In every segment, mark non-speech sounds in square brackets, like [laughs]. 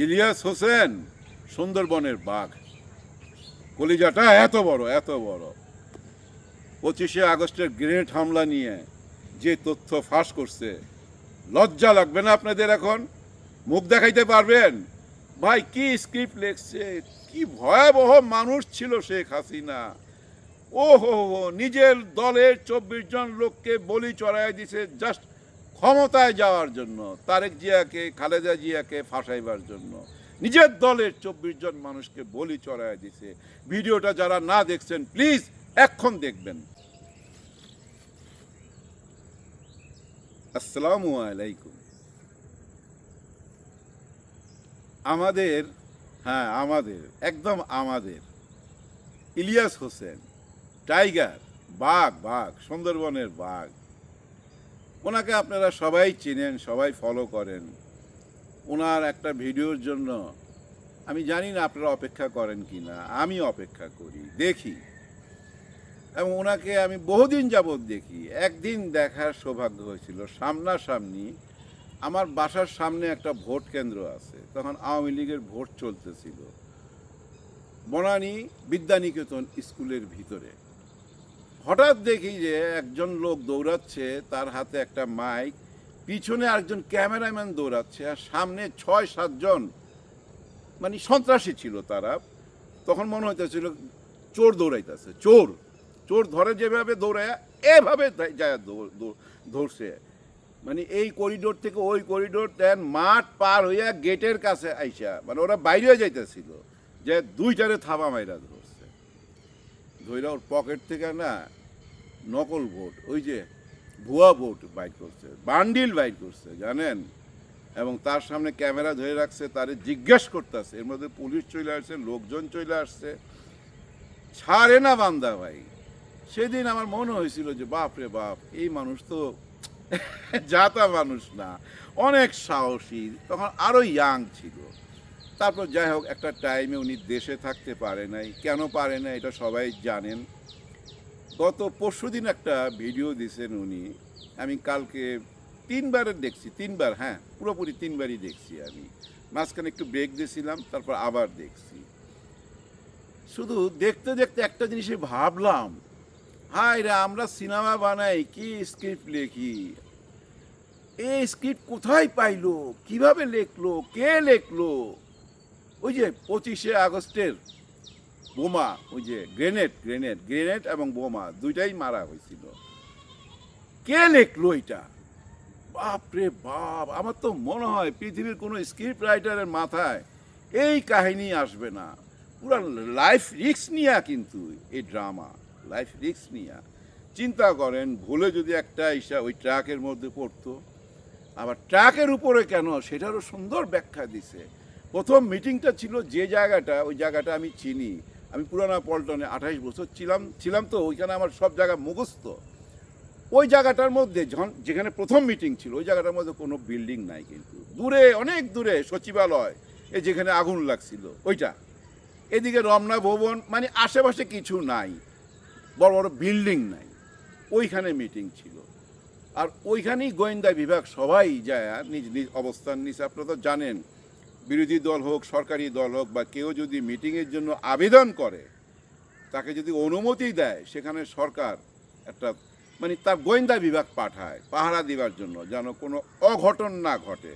ইলিয়াস হোসেন, সুন্দরবনের বাঘ। কলিজাটা এত বড় এত বড়। পঁচিশে আগস্টের গ্রেনেড হামলা নিয়ে যে তথ্য ফাঁস করছে, লজ্জা লাগবে না আপনাদের এখন? মুখ দেখাইতে পারবেন? ভাই, কি স্ক্রিপ্ট লেখছে? কি ভয়াবহ মানুষ ছিল শেখ হাসিনা। ও হো হো নিজের দলের চব্বিশ জন লোককে বলি চড়াই দিছে জাস্ট ক্ষমতায় যাওয়ার জন্য, তারেক জিয়াকে, খালেদা জিয়াকে ফাঁসাইবার জন্য। নিজের দলের চব্বিশ জন মানুষকে বলি চড়াই দিছে। ভিডিওটা যারা না দেখছেন, প্লিজ এখন দেখবেন। আসসালামু আলাইকুম। আমাদের হ্যাঁ আমাদের, একদম আমাদের। ইলিয়াস হোসেন, টাইগার, বাঘ বাঘ, সুন্দরবনের বাঘ। ওনাকে আপনারা সবাই চেনেন, সবাই ফলো করেন। ওনার একটা ভিডিওর জন্য আমি জানি না আপনারা অপেক্ষা করেন কি না আমি অপেক্ষা করি, দেখি। এবং ওনাকে আমি বহুদিন যাবৎ দেখি। একদিন দেখার সৌভাগ্য হয়েছিল, সামনাসামনি আমার বাসার সামনে একটা ভোট কেন্দ্র আছে, তখন আওয়ামী লীগের ভোট চলতেছিল। বনানী বিদ্যানিকেতন স্কুলের ভিতরে। হঠাৎ দেখি যে একজন লোক দৌড়াচ্ছে, তার হাতে একটা মাইক, পিছনে আরেকজন ক্যামেরাম্যান দৌড়াচ্ছে আর সামনে ছয় সাতজন মানে সন্ত্রাসী ছিল তারা। তখন মনে হইতেছিল চোর দৌড়াইতেছে, চোর চোর ধরে যেভাবে দৌড়ায়, এভাবে যায় ধরছে। মানে এই করিডোর থেকে ওই করিডোর দেন মাঠ পার হইয়া গেটের কাছে আইসা মানে ওরা বাইরে যাইতেছিল, যে দুইটারে থাবা মাইরা ধরছে ধইরা ওর পকেট থেকে না নকল ভোট, ওই যে ভুয়া ভোট বাইট করছে, বান্ডিল বাইট করছে, জানেন? এবং তার সামনে ক্যামেরা ধরে রাখছে, তারে জিজ্ঞেস করতেছে, এর মধ্যে পুলিশ চলে আসছে, লোকজন চলে আসছে। ছাড়ে না বান্দা ভাই। সেদিন আমার মনে হয়েছিল যে, বাপ রে বাপ, এই মানুষ তো [laughs] জাতা মানুষ না। অনেক সাহসী, তখন আরও ইয়াং ছিল। তারপর যাই হোক, একটা টাইমে উনি দেশে থাকতে পারে নাই। কেন পারে না এটা সবাই জানেন। গত পরশুদিন একটা ভিডিও দিছেন উনি। আমি কালকে তিনবারের দেখছি, তিনবার হ্যাঁ পুরোপুরি তিনবারই দেখছি আমি। মাঝখানে একটু ব্রেক দিয়েছিলাম, তারপর আবার দেখছি। শুধু দেখতে দেখতে একটা জিনিসে ভাবলাম হাই রে, আমরা সিনেমা বানাই, কি স্ক্রিপ্ট লেখি? এই স্ক্রিপ্ট কোথায় পাইলো? কীভাবে লেখলো? কে লেখলো? ওই যে পঁচিশে আগস্টের বোমা, ওই যে গ্রেনেড গ্রেনেড গ্রেনেড এবং বোমা দুইটাই মারা হয়েছিল। কে লেখলো এটা? বাপ রে বাপ, আমার তো মনে হয় পৃথিবীর কোনো স্ক্রিপ্ট রাইটারের মাথায় এই কাহিনী আসবে না। পুরো লাইফ রিস্ক নিয়া কিন্তু এই ড্রামা, লাইফ রিস্ক নিয়া। চিন্তা করেন, ভুলে যদি একটা ইসা ওই ট্রাকের মধ্যে পড়তো, আবার ট্রাকের উপরে কেন? সেটারও সুন্দর ব্যাখ্যা দিছে। প্রথম মিটিংটা ছিল যে জায়গাটা, ওই জায়গাটা আমি চিনি। আমি পুরানা পল্টনে আঠাইশ বছর ছিলাম ছিলাম তো ওইখানে আমার সব জায়গা মুখস্থ। ওই জায়গাটার মধ্যে যখন প্রথম মিটিং ছিল, ওই জায়গাটার মধ্যে কোনো বিল্ডিং নাই কিন্তু। দূরে, অনেক দূরে, সচিবালয় এ যেখানে আগুন লাগছিল, ওইটা। এদিকে রমনা ভবন মানে আশেপাশে কিছু নাই, বড় বড় বিল্ডিং নাই। ওইখানে মিটিং ছিল। আর ওইখানেই গোয়েন্দা বিভাগ সবাই যায়, নিজ নিজ অবস্থান নিচে আপনারা তো জানেন। বিরোধী দল হোক, সরকারি দল হোক, বা কেউ যদি মিটিংয়ের জন্য আবেদন করে, তাকে যদি অনুমতি দেয়, সেখানে সরকার একটা মানে তার গোয়েন্দা বিভাগ পাঠায়, পাহারা দিবার জন্য, যেন কোনো অঘটন না ঘটে।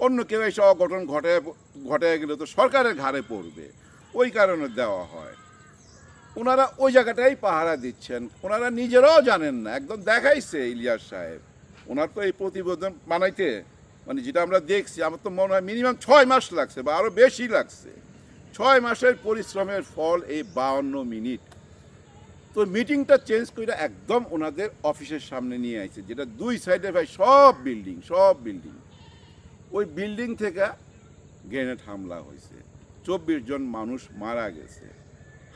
অন্য কেউ এসে অঘটন ঘটে ঘটে গেলে তো সরকারের ঘাড়ে পড়বে। ওই কারণে দেওয়া হয়। ওনারা ওই জায়গাটাই পাহারা দিচ্ছেন। ওনারা নিজেরাও জানেন না। একদম দেখাইছে ইলিয়াস সাহেব। ওনার তো এই প্রতিবেদন বানাইতে মানে যেটা আমরা দেখছি, আমার তো মনে হয় মিনিমাম ছয় মাস লাগছে বা আরও বেশি লাগছে। ছয় মাসের পরিশ্রমের ফল এই বাউন্ন মিনিট। তো মিটিংটা চেঞ্জ করে একদম ওনাদের অফিসের সামনে নিয়ে আসছে যেটা দুই সাইডে ভাই সব বিল্ডিং সব বিল্ডিং ওই বিল্ডিং থেকে গ্রেনেড হামলা হয়েছে চব্বিশ জন মানুষ মারা গেছে।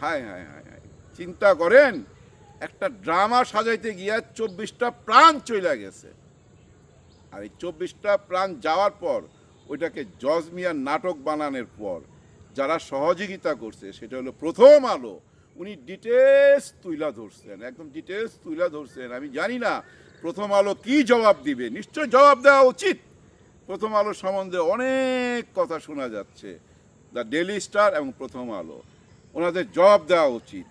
হায় হায় হায় হায়। চিন্তা করেন, একটা ড্রামা সাজাইতে গিয়া চব্বিশটা প্রাণ চলে গেছে। আর এই চব্বিশটা প্রাণ যাওয়ার পর ওইটাকে জজমিয়ার নাটক বানানোর পর যারা সহযোগিতা করছে, সেটা হলো প্রথম আলো, উনি ডিটেলস তুইলা ধরছেন, একদম ডিটেলস তুইলা ধরছেন। আমি জানি না প্রথম আলো কি জবাব দিবে নিশ্চয় জবাব দেওয়া উচিত। প্রথম আলো সম্বন্ধে অনেক কথা শোনা যাচ্ছে, দ্য ডেলি স্টার এবং প্রথম আলো। ওনাদের জবাব দেওয়া উচিত।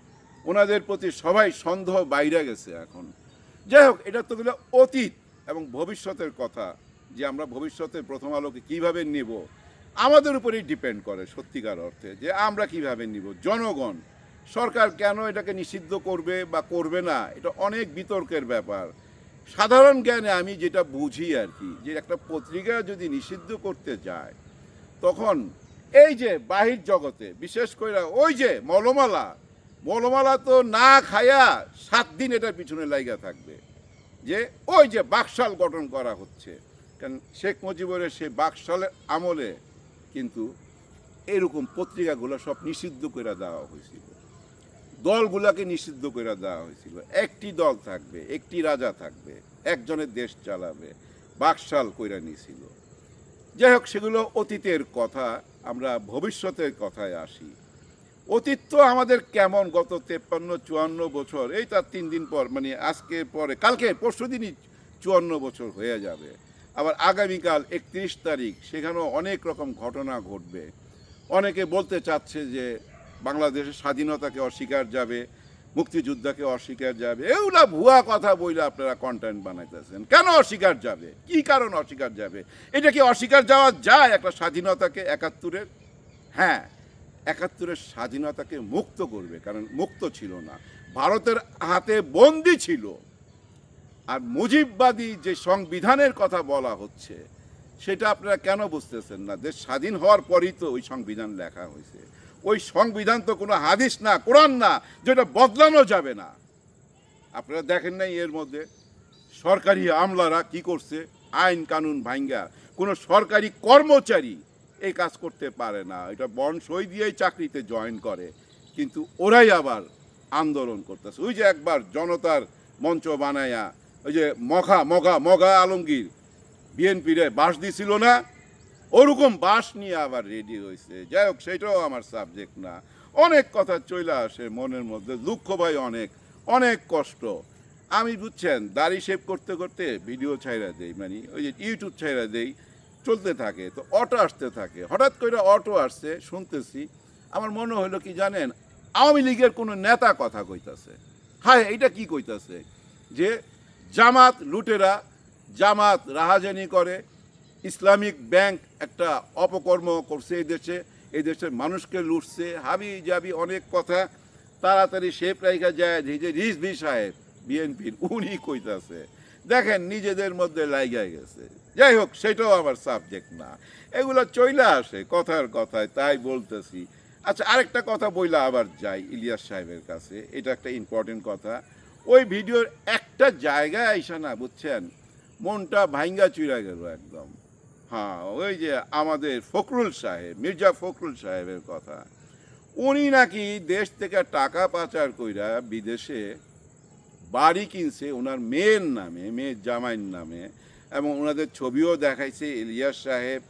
ওনাদের প্রতি সবাই সন্দেহ বাইরে গেছে এখন। যাই হোক, এটা তো অতীত। এবং ভবিষ্যতের কথা যে আমরা ভবিষ্যতে প্রথম আলোকে কীভাবে নেব, আমাদের উপরেই ডিপেন্ড করে সত্যিকার অর্থে যে আমরা কীভাবে নিব। জনগণ, সরকার কেন এটাকে নিষিদ্ধ করবে বা করবে না, এটা অনেক বিতর্কের ব্যাপার। সাধারণ জ্ঞানে আমি যেটা বুঝি আর কি, যে একটা পত্রিকা যদি নিষিদ্ধ করতে যায়, তখন এই যে বাহির জগতে, বিশেষ করে ওই যে মলমালা মলমালা তো না খায়া সাত দিন এটার পিছনে লাইগা থাকবে। যে ওই যে বাকশাল গঠন করা হচ্ছে। কারণ শেখ মুজিবুরের সেই বাকশালের আমলে কিন্তু এরকম পত্রিকাগুলো সব নিষিদ্ধ করে দেওয়া হয়েছিল। দলগুলোকে নিষিদ্ধ করে দেওয়া হয়েছিল। একটি দল থাকবে, একটি রাজা থাকবে একজনের দেশ চালাবে, বাকশাল কইরা নিয়েছিল যাই হোক, সেগুলো অতীতের কথা, আমরা ভবিষ্যতের কথায় আসি। অতীত তো আমাদের কেমন গত তেপ্পান্ন, চুয়ান্ন বছর? এই তার তিন দিন পর মানে আজকে পরে, কালকে, পরশু দিনই চুয়ান্ন বছর হয়ে যাবে। আবার আগামীকাল একত্রিশ তারিখ, সেখানেও অনেক রকম ঘটনা ঘটবে। অনেকে বলতে চাচ্ছে যে বাংলাদেশের স্বাধীনতাকে অস্বীকার যাবে, মুক্তিযোদ্ধাকে অস্বীকার যাবে। এগুলা ভুয়া কথা বইলে আপনারা কন্টেন্ট বানাইতেছেন। কেন অস্বীকার যাবে? কি কারণ অস্বীকার যাবে? এটা কি অস্বীকার যাওয়া যায় একটা স্বাধীনতাকে একাত্তরের? হ্যাঁ। একাত্তরের স্বাধীনতাকে মুক্ত করবে, কারণ মুক্ত ছিল না। ভারতের হাতে বন্দি ছিল। আর মুজিববাদী যে সংবিধানের কথা বলা হচ্ছে, সেটা আপনারা কেন বুঝতেছেন না? দেশ স্বাধীন হওয়ার পরই তো ওই সংবিধান লেখা হয়েছে। ওই সংবিধান তো কোনো হাদিস না, কোরআন না, যেটা বদলানো যাবে না। আপনারা দেখেন নাই এর মধ্যে, সরকারি আমলারা কি করছে? আইন কানুন ভাঙ্গা। কোনো সরকারি কর্মচারী এই কাজ করতে পারে না। এটা বন সই দিয়েই চাকরিতে জয়েন করে, কিন্তু ওরাই আবার আন্দোলন করতেছে। ওই যে একবার জনতার মঞ্চ বানায়া, ওই যে মখা মগা মগা আলমগীর, বিএনপিরে বাস দিছিল না, ওরকম বাস নিয়ে আবার রেডি হয়েছে যাই হোক, সেটাও আমার সাবজেক্ট না। অনেক কথা চলে আসে মনের মধ্যে, দুঃখ ভাই অনেক অনেক কষ্ট। আমি বুঝছেন, দাড়ি শেভ করতে করতে ভিডিও ছাইরা দেই মানে ওই যে ইউটিউব ছাইরা দেই চলতে থাকে, তো অটো আসতে থাকে। হঠাৎ করে অটো আসছে, শুনতেছি, আমার মনে হলো কি জানেন, আওয়ামী লীগের কোনো নেতা কথা কইতাছে। হায়, এইটা কি কইতাছে? যে জামাত লুটেরা জামাত রাহাজানি করে, ইসলামিক ব্যাংক একটা অপকর্ম করছে এই দেশে, এই দেশের মানুষকে লুটছে, হাবি জাবি অনেক কথা, তাড়াতাড়ি শেপ রাইখা যায় যে যে রিজভি সাহেব, বিএনপির, উনি কইতাছে। দেখেন, নিজেদের মধ্যে লাইগায় গেছে। যাই হোক, সেটাও আমার সাবজেক্ট না। এগুলো চইলা আসে, কথার কথায়, তাই বলতেছি। আচ্ছা আরেকটা কথা বইলা আবার যাই, ইলিয়াস সাহেবের কাছে। এটা একটা ইম্পর্টেন্ট কথা। ওই ভিডিওর একটা জায়গায় আইসা না, বুঝছেন? মনটা ভাঙ্গা চুরা গেল একদম। হ্যাঁ ওই যে আমাদের ফখরুল সাহেব, মির্জা ফখরুল সাহেবের কথা। উনি নাকি দেশ থেকে টাকা পাচার কইরা বিদেশে বাড়ি কিনছে, ওনার মেয়ের নামে, মেয়ের জামাইয়ের নামে, এবং ওনাদের ছবিও দেখাইছে ইলিয়াস সাহেব,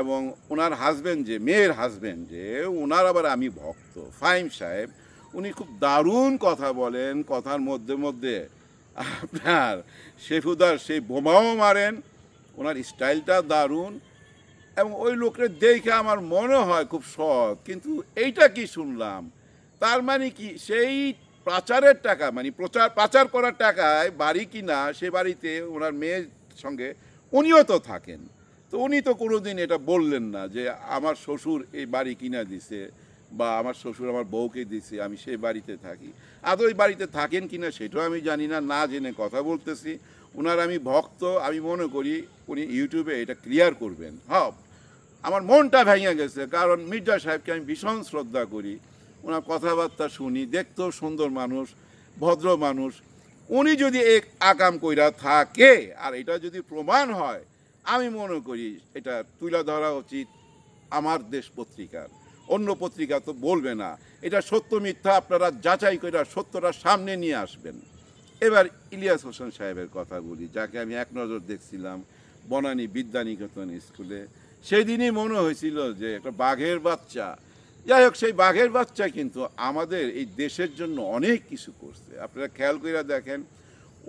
এবং ওনার হাজবেন্ড যে, মেয়ের হাজবেন্ড যে, ওনার আবার আমি ভক্ত ফাইম সাহেব। উনি খুব দারুণ কথা বলেন, কথার মধ্যে মধ্যে আপনার শেফুদার সেই বোমাও মারেন, ওনার স্টাইলটা দারুণ, এবং ওই লোকের দেখে আমার মনে হয় খুব সৎ, কিন্তু এইটা কি শুনলাম? তার মানে কি, সেই পাচারের টাকা মানে প্রচার পাচার করার টাকায় বাড়ি কিনা সে বাড়িতে ওনার মেয়ের সঙ্গে উনিও তো থাকেন। তো উনি তো কোনোদিন এটা বললেন না যে আমার শ্বশুর এই বাড়ি কিনা দিছে বা আমার শ্বশুর আমার বউকে দিছে, আমি সেই বাড়িতে থাকি। আদৌ ওই বাড়িতে থাকেন কিনা সেটাও আমি জানি না না জেনে কথা বলতেছি। ওনার আমি ভক্ত, আমি মনে করি উনি ইউটিউবে এটা ক্লিয়ার করবেন। হ্যাঁ আমার মনটা ভেঙে গেছে, কারণ মির্জা সাহেবকে আমি ভীষণ শ্রদ্ধা করি। ওনার কথাবার্তা শুনি, দেখতেও সুন্দর মানুষ, ভদ্র মানুষ। উনি যদি এক আকাম কইরা থাকে, আর এটা যদি প্রমাণ হয়, আমি মনে করি এটা তুলে ধরা উচিত আমার দেশ পত্রিকার। অন্য পত্রিকা তো বলবে না। এটা সত্য মিথ্যা, আপনারা যাচাই করে সত্যটা সামনে নিয়ে আসবেন। এবার ইলিয়াস হোসেন সাহেবের কথা বলি, যাকে আমি এক নজর দেখছিলাম বনানী বিদ্যানিকেতন স্কুলে। সেই দিনই মনে হয়েছিল যে একটা বাঘের বাচ্চা যাই হোক, সেই বাঘের বাচ্চা কিন্তু আমাদের এই দেশের জন্য অনেক কিছু করছে। আপনারা খেয়াল করে দেখেন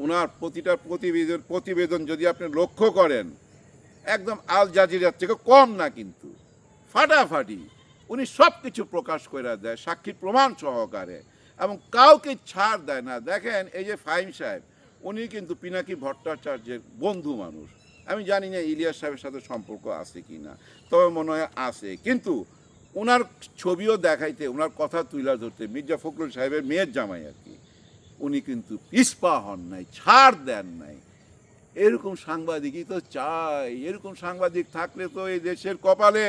ওনার প্রতিটা প্রতিবেদন প্রতিবেদন যদি আপনি লক্ষ্য করেন, একদম আল জাজিরার থেকে কম না কিন্তু। ফাটাফাটি, উনি সব কিছু প্রকাশ করে দেয় সাক্ষী প্রমাণ সহকারে এবং কাউকে ছাড় দেয় না। দেখেন, এই যে ফাইম সাহেব, উনি কিন্তু পিনাকি ভট্টাচার্যের বন্ধু মানুষ। আমি জানি না ইলিয়াস সাহেবের সাথে সম্পর্ক আছে কি না তবে মনে হয় আছে। কিন্তু ওনার ছবিও দেখাইতে, ওনার কথা তুলে ধরতে, মির্জা ফখরুল সাহেবের মেয়ের জামাই আর কি, উনি কিন্তু পিসপা হন নাই, ছাড় দেন নাই। এরকম সাংবাদিকই তো চাই, এরকম সাংবাদিক থাকলে তো এই দেশের কপালে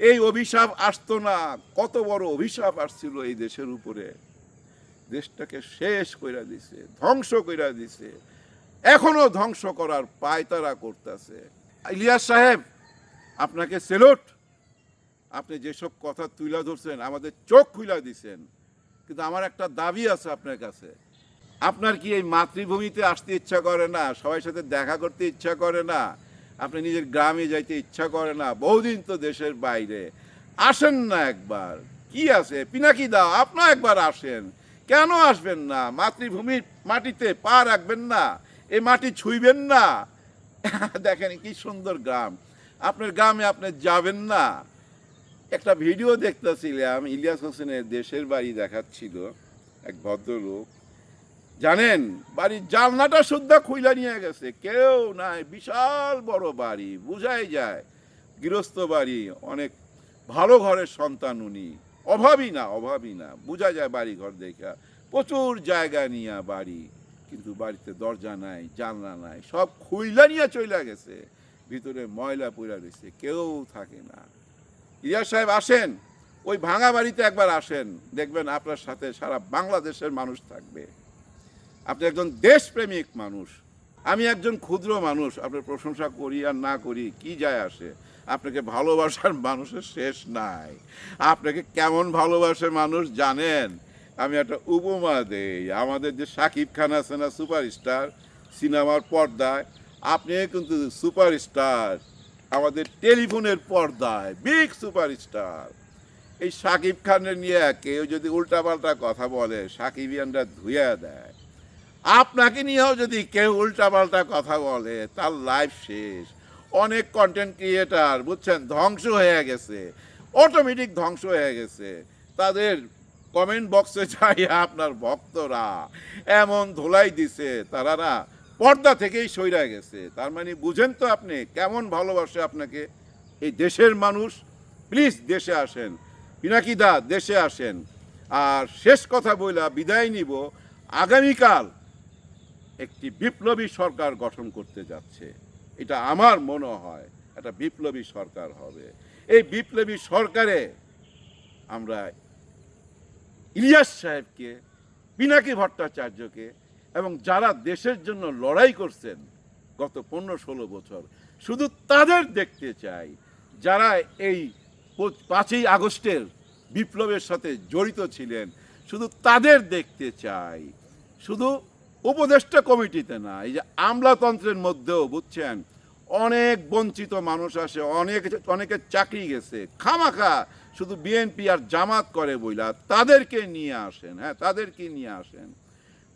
এই অভিশাপ আসতো না, কত বড় অভিশাপ আসছিল এই দেশের উপরে। দেশটাকে শেষ কইরা দিছে, ধ্বংস কইরা দিছে। এখনও ধ্বংস করার পায়তারা করতেছে। ইলিয়াস সাহেব, আপনাকে সেলুট। আপনি যেসব কথা তুলে ধরছেন, আমাদের চোখ খুলে দিছেন, কিন্তু আমার একটা দাবি আছে আপনার কাছে। আপনার কি এই মাতৃভূমিতে আসতে ইচ্ছা করে না? সবার সাথে দেখা করতে ইচ্ছা করে না? আপনি নিজের গ্রামে যাইতে ইচ্ছা করে না? বহুদিন তো দেশের বাইরে। আসেন না একবার। কি আছে? পিনাকি দাও আপনার একবার আসেন। কেন আসবেন না? মাতৃভূমির মাটিতে পা রাখবেন না? এই মাটি ছুঁইবেন না? দেখেন কি সুন্দর গ্রাম। আপনার গ্রামে আপনি যাবেন না? একটা ভিডিও দেখতেছিলাম, ইলিয়াস হোসেনের দেশের বাড়ি দেখাচ্ছিল এক ভদ্রলোক। জানেন, বাড়ির জানলাটা শুদ্ধা খুইলা নিয়ে গেছে, কেউ নাই, বিশাল বড় বাড়ি, বুঝাই যায়। গৃহস্থ বাড়ি, অনেক ভালো ঘরের সন্তান উনি। অভাবই না অভাবই না, বোঝা যায় বাড়ি ঘর দেখা। প্রচুর জায়গা নিয়ে বাড়ি, কিন্তু বাড়িতে দরজা নাই, জানলা নাই, সব খুইলা নিয়ে চলে গেছে। ভিতরে ময়লা পড়া রয়েছে কেউ থাকে না। ইলিয়াস সাহেব আসেন। ওই ভাঙা বাড়িতে একবার আসেন। দেখবেন আপনার সাথে সারা বাংলাদেশের মানুষ থাকবে। আপনি একজন দেশপ্রেমিক মানুষ। আমি একজন ক্ষুদ্র মানুষ। আপনার প্রশংসা করি আর না করি কি যায় আসে? আপনাকে ভালোবাসার মানুষের শেষ নাই। আপনাকে কেমন ভালোবাসে মানুষ জানেন? আমি একটা উপমা দেই। আমাদের যে সাকিব খান আছে না, সুপারস্টার, সিনেমার পর্দায় আপনি কিন্তু সুপারস্টার। আমাদের টেলিফোনের পর্দায় বিগ সুপারস্টার এই সাকিব খানের নিয়ে কেউ যদি উল্টাপাল্টা কথা বলে, সাকিবিয়ানরা ধুয়ে দেয়। আপনাকে নিয়েও যদি কেউ উল্টাপাল্টা কথা বলে, তার লাইফ শেষ। অনেক কন্টেন্ট ক্রিয়েটার বুঝছেন, ধ্বংস হয়ে গেছে। অটোমেটিক ধ্বংস হয়ে গেছে। তাদের কমেন্ট বক্সে যাই আপনার ভক্তরা। এমন ধোলাই দিছে, তারা না পর্দা থেকেই সইরা গেছে। তার মানে বুঝেন তো আপনি কেমন ভালোবাসে আপনাকে। এই দেশের মানুষ প্লিজ দেশে আসেন। পিনাকি দা দেশে আসেন। আর শেষ কথা বইলা বিদায় নিব, আগামীকাল একটি বিপ্লবী সরকার গঠন করতে যাচ্ছে। এটা আমার মনে হয় একটা বিপ্লবী সরকার হবে। এই বিপ্লবী সরকারে আমরা ইলিয়াস সাহেবকে, পিনাকি ভট্টাচার্যকে এবং যারা দেশের জন্য লড়াই করছেন গত পনেরো ষোলো বছর, শুধু তাদের দেখতে চাই যারা এই পাঁচই আগস্টের বিপ্লবের সাথে জড়িত ছিলেন, শুধু তাদের দেখতে চাই। শুধু উপদেষ্টা কমিটিতে না, এই যে আমলাতন্ত্রের মধ্যেও, বুঝছেন? অনেক বঞ্চিত মানুষ আসে, অনেক অনেকের চাকরি গেছে, খামাখা শুধু বিএনপি আর জামাত করে বইলা, তাদেরকে নিয়ে আসেন হ্যাঁ তাদেরকে নিয়ে আসেন।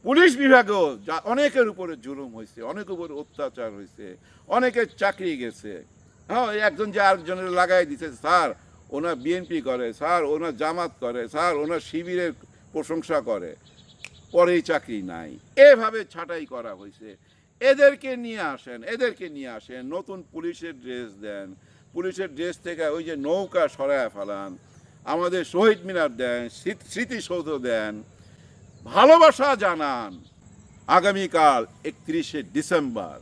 পুলিশ বিভাগেও অনেকের উপরে জুলুম হয়েছে অনেক উপরে অত্যাচার হয়েছে, অনেকের চাকরি গেছে। হ্যাঁ একজন যে আরেকজনের লাগাই দিছে, স্যার, ওনার বিএনপি করে, স্যার, ওনার জামাত করে, স্যার, ওনার শিবিরের প্রশংসা করে, পরেই চাকরি নাই। এভাবে ছাঁটাই করা হয়েছে। এদেরকে নিয়ে আসেন, এদেরকে নিয়ে আসেন, নতুন পুলিশের ড্রেস দেন, পুলিশের ড্রেস থেকে ওই যে নৌকা সরায় ফেলান, আমাদের শহীদ মিনার দেন স্মৃতিসৌধ দেন ভালোবাসা জানান। আগামীকাল একত্রিশে ডিসেম্বর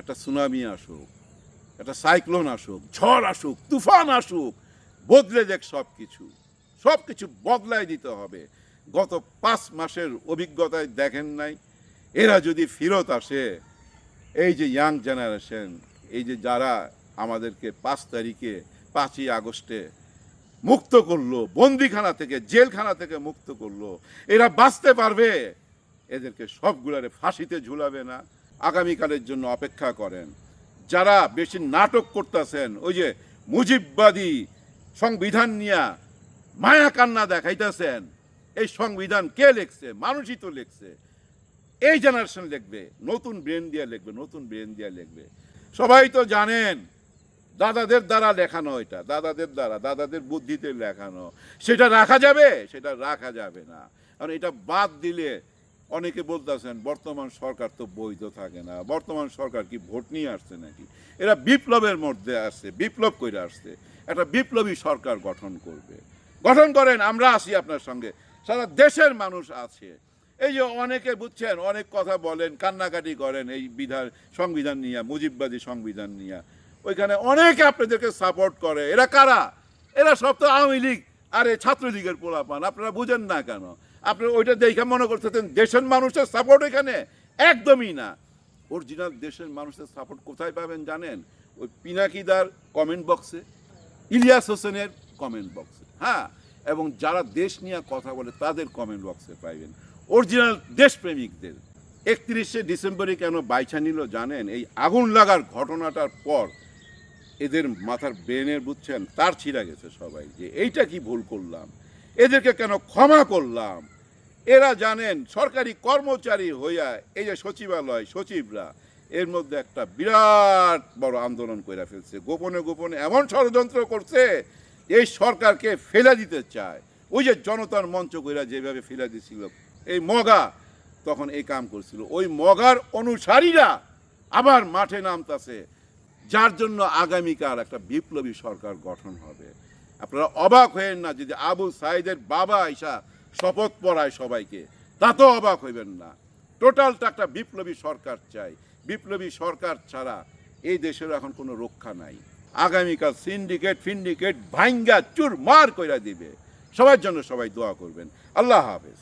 একটা সুনামি আসুক, একটা সাইক্লোন আসুক, ঝড় আসুক, তুফান আসুক, বদলে দেখ সব কিছু সব কিছু বদলায় দিতে হবে। গত পাঁচ মাসের অভিজ্ঞতায় দেখেন নাই, এরা যদি ফেরত আসে, এই যে ইয়াং জেনারেশন, এই যে যারা আমাদেরকে পাঁচ তারিখে, পাঁচই আগস্টে মুক্ত করল, বন্দিখানা থেকে, জেলখানা থেকে মুক্ত করল। এরা বাঁচতে পারবে। এদেরকে সবগুলারে ফাঁসিতে ঝুলাবে না। আগামীকালের জন্য অপেক্ষা করেন। যারা বেশি নাটক করতেছেন, ওই যে মুজিববাদী সংবিধান নিয়ে মায়া কান্না দেখাইতেছেন, এই সংবিধান কে লিখছে? মানুষই তো লিখছে। এই জেনারেশন লিখবে, নতুন ব্রেন দিয়ে লিখবে, নতুন ব্রেন দিয়ে লিখবে। সবাই তো জানেন দাদাদের দ্বারা লেখানো এটা, দাদাদের দ্বারা, দাদাদের বুদ্ধিতে লেখানো। সেটা রাখা যাবে? সেটা রাখা যাবে না। কারণ এটা বাদ দিলে অনেকে বলতেছেন, বর্তমান সরকার তো বৈধ থাকে না। বর্তমান সরকার কি ভোট নিয়ে আসছে নাকি? এরা বিপ্লবের মধ্যে আসছে, বিপ্লব করে আসছে। একটা বিপ্লবী সরকার গঠন করবে। গঠন করেন, আমরা আছি আপনার সঙ্গে। সারা দেশের মানুষ আছে। এই যে অনেকে বুঝছেন, অনেক কথা বলেন, কান্নাকাটি করেন এই বিধান, সংবিধান নিয়ে, মুজিববাদী সংবিধান নিয়ে। ওইখানে অনেকে আপনাদেরকে সাপোর্ট করে। এরা কারা? এরা সব তো আওয়ামী লীগ। আরে, ছাত্রলীগের পোলাপান, আপনারা বুঝেন না কেন? আপনি ওইটা দেখে মনে করতেছেন দেশের মানুষের সাপোর্ট এখানে? একদমই না। অরিজিনাল দেশের মানুষের সাপোর্ট কোথায় পাবেন জানেন? ওই পিনাকিদার কমেন্ট বক্সে ইলিয়াস হোসেনের কমেন্ট বক্সে হ্যাঁ এবং যারা দেশ নিয়ে কথা বলে তাদের কমেন্ট বক্সে পাইবেন। অরিজিনাল দেশপ্রেমিকদের। একত্রিশে ডিসেম্বরে কেন বাইছা নিল জানেন? এই আগুন লাগার ঘটনাটার পর এদের মাথার ব্রেনের বুঝছেন? তার ছিঁড়া গেছে সবাই যে এইটা কি ভুল করলাম? এদেরকে কেন ক্ষমা করলাম? এরা জানেন, সরকারি কর্মচারী হইয়া এই যে সচিবালয়, সচিবরা, এর মধ্যে একটা বিরাট বড় আন্দোলন করে ফেলছে। গোপনে গোপনে এমন ষড়যন্ত্র করছে, এই সরকারকে ফেলে দিতে চায়। ওই যে জনতার মঞ্চ কইরা যেভাবে ফেলে দিছিল, এই মগা তখন এই কাম করছিল। ওই মগার অনুসারীরা আবার মাঠে নামতাছে। যার জন্য আগামীকাল একটা বিপ্লবী সরকার গঠন হবে। আপনারা অবাক হয়েন না যদি আবু সাইদের বাবা আইসা শপথ পড়ায় সবাইকে। তাতেও অবাক হইবেন না। টোটালটা একটা বিপ্লবী সরকার চাই। বিপ্লবী সরকার ছাড়া এই দেশের এখন কোনো রক্ষা নাই। আগামীকাল সিন্ডিকেট, ফিন্ডিকেট ভাঙ্গা চুর মার কইরা দিবে। সবার জন্য সবাই দোয়া করবেন। আল্লাহ হাফেজ।